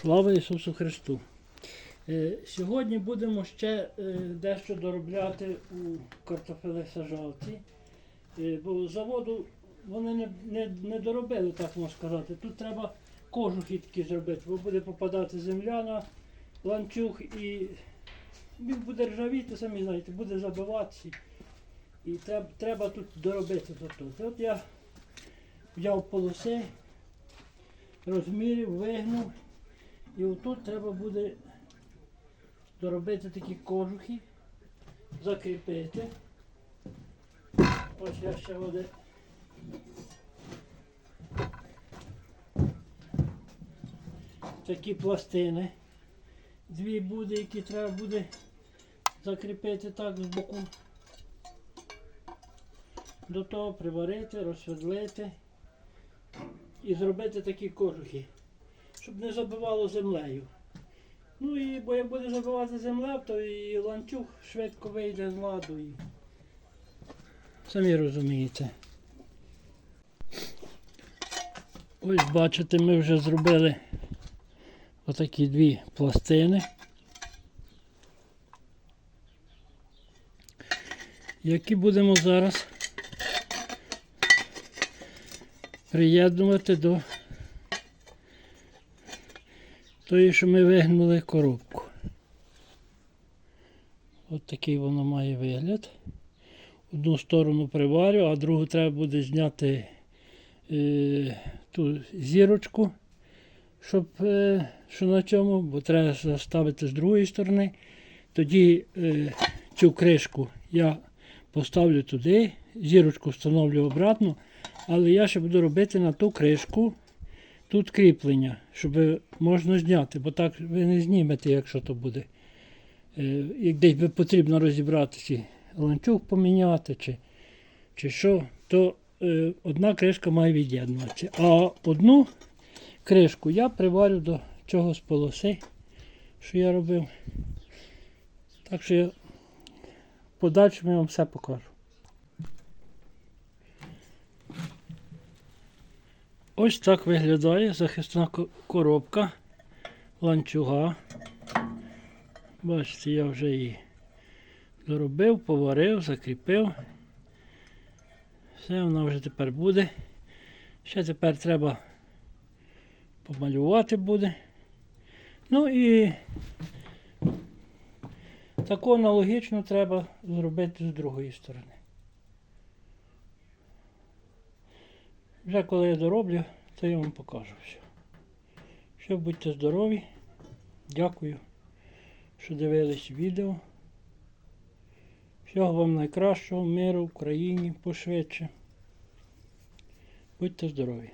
Слава Ісусу Христу! Е, Сьогодні будемо ще е, дещо доробляти у картофелесажалці, Е, бо заводу вони не, не, не доробили, так можна сказати. Тут треба кожухи такі зробити, бо буде попадати земля на ланцюг і він буде ржавіти, самі знаєте, буде забиватися. І треба, треба тут доробити тут. От я взяв полоси, розмірів, вигнув. І отут треба буде доробити такі кожухи, закріпити. Ось я ще буде. Такі пластини. Дві буде, які треба буде закріпити так з боку. До того приварити, розсвітлити і зробити такі кожухи щоб не забивало землею. Ну і бо як буде забивати земля, то і ланцюг швидко вийде з ладу. І... Самі розумієте. Ось бачите, ми вже зробили отакі дві пластини. Які будемо зараз приєднувати до тої, що ми вигнули коробку. От такий воно має вигляд. Одну сторону приварю, а другу треба буде зняти е, ту зірочку, щоб е, що на чому, бо треба заставити з другої сторони. Тоді е, цю кришку я поставлю туди, зірочку встановлю обратно, але я ще буду робити на ту кришку тут кріплення, щоб можна зняти, бо так ви не знімете, якщо то буде. Е, Як десь би потрібно розібрати, ланцюг поміняти, чи, чи що, то е, одна кришка має від'єднуватися. А одну кришку я приварю до цього з полоси, що я робив. Так що я в подальшому я вам все покажу. Ось так виглядає захисна коробка ланцюга. Бачите, я вже її доробив, поварив, закріпив. Все, вона вже тепер буде. Ще тепер треба помалювати буде. Ну і таку аналогічно треба зробити з другої сторони. Вже коли я дороблю, то я вам покажу все. Все, будьте здорові. Дякую, що дивились відео. Всього вам найкращого, миру Україні пошвидше. Будьте здорові!